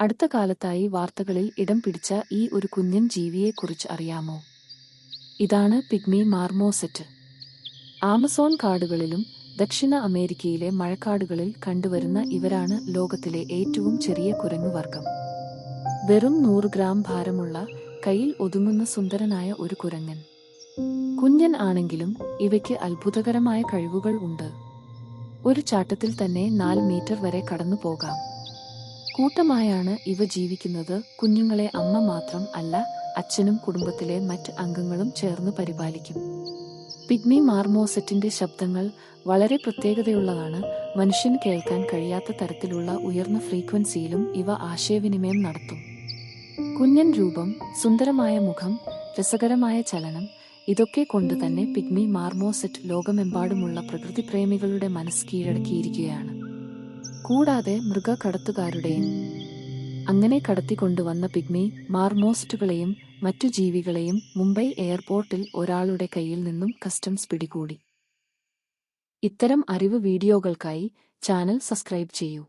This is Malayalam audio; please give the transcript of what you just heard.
അടുത്ത കാലത്തായി വാർത്തകളിൽ ഇടം പിടിച്ച ഈ ഒരു കുഞ്ഞൻ ജീവിയെക്കുറിച്ച് അറിയാമോ? ഇതാണ് പിഗ്മി മാർമോസെറ്റ്. ആമസോൺ കാടുകളിലും ദക്ഷിണ അമേരിക്കയിലെ മഴക്കാടുകളിൽ കണ്ടുവരുന്ന ഇവരാണ് ലോകത്തിലെ ഏറ്റവും ചെറിയ കുരങ്ങുവർഗം വെറും നൂറ് ഗ്രാം ഭാരമുള്ള കയ്യിൽ ഒതുങ്ങുന്ന സുന്ദരനായ ഒരു കുരങ്ങൻ. കുഞ്ഞൻ ആണെങ്കിലും ഇവയ്ക്ക് അത്ഭുതകരമായ കഴിവുകൾ ഉണ്ട്. ഒരു ചാട്ടത്തിൽ തന്നെ നാല് മീറ്റർ വരെ കടന്നു പോകാം കൂട്ടമായാണ് ഇവ ജീവിക്കുന്നത്. കുഞ്ഞുങ്ങളെ അമ്മ മാത്രം അല്ല അച്ഛനും കുടുംബത്തിലെ മറ്റ് അംഗങ്ങളും ചേർന്ന് പരിപാലിക്കും. പിഗ്മി മാർമോസെറ്റിന്റെ ശബ്ദങ്ങൾ വളരെ പ്രത്യേകതയുള്ളതാണ്. മനുഷ്യൻ കേൾക്കാൻ കഴിയാത്ത തരത്തിലുള്ള ഉയർന്ന ഫ്രീക്വൻസിയിലും ഇവ ആശയവിനിമയം നടത്തും. കുഞ്ഞൻ രൂപം സുന്ദരമായ മുഖം രസകരമായ ചലനം ഇതൊക്കെ കൊണ്ട് തന്നെ പിഗ്മി മാർമോസെറ്റ് ലോകമെമ്പാടുമുള്ള പ്രകൃതി പ്രേമികളുടെ മനസ്സ് കീഴടക്കിയിരിക്കുകയാണ്. കൂടാതെ മൃഗകടത്തുകാരുടെയും അങ്ങനെ കടത്തിക്കൊണ്ടുവന്ന പിഗ്മി മാർമോസ്റ്റുകളെയും മറ്റു ജീവികളെയും മുംബൈ എയർപോർട്ടിൽ ഒരാളുടെ കയ്യിൽ നിന്നും കസ്റ്റംസ് പിടികൂടി. ഇത്തരം അറിവ് വീഡിയോകൾക്കായി ചാനൽ സബ്സ്ക്രൈബ് ചെയ്യൂ.